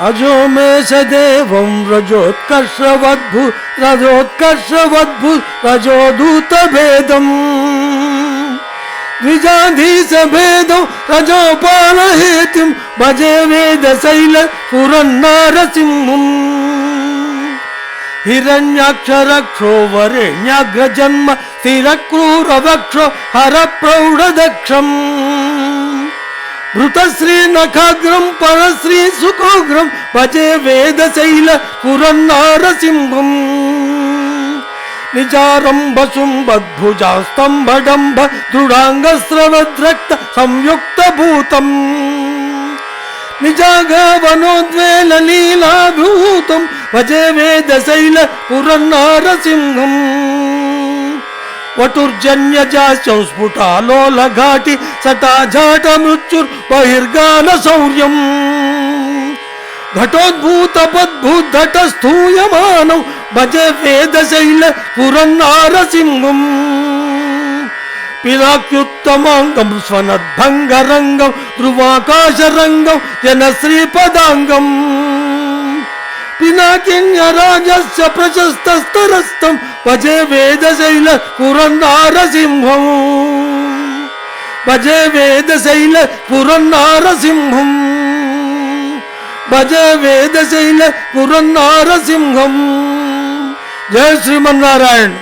अजो मे सदेवं रजोत्कर्षवद्भु रजोत्कर्षवद्भु, रजोदूतभेदम्। द्विजाधि स भेदं रजोपारहेतिं भजे वेदशैल पुरन्नारसिंहम्। हिरण्याक्षरक्षो वरेण्याग्रजन्म स्थिरक्रूरवक्षो, हरप्रौढदक्षम्। స్థిరక్రూరవక్షో నఖాగ్రం పరశ్రీ సుఖోగ్రం భజే వేదశైల పురన్నారసింహం. నిజారంభశుంభద్భుజాస్తంభడంభ దృఢాంగస్రవద్రక్త సంయుక్త భూతం. నిజాగవనోద్వేల లీలాభూతం భజే వేదశైల పురన్నారసింహం. వటుర్జన్యజాస్యం స్ఫుటాలోలఘాటి సటాజాట మృత్యుర్ బహిర్గాన శౌర్యం ఘటోద్భూత పద్భుతట స్థూయమానం భజే వేదశైల పురన్నారసింహం. పిలాక్యుత్తమాంగం స్వనద్భంగరంగం ధ్రువాకాశరంగం జనశ్రీపదాంగం. கிஞராஜஸ்ய பிரசஸ்தஸ்தரஸ்தம் பஜே வேதசைல புரநாரசிம்ஹம் பஜே வேதசைல புரநாரசிம்ஹம் பஜ வேதசைல புரநாரசிம்ஹம் ஜெய் ஸ்ரீமன் நாராயண்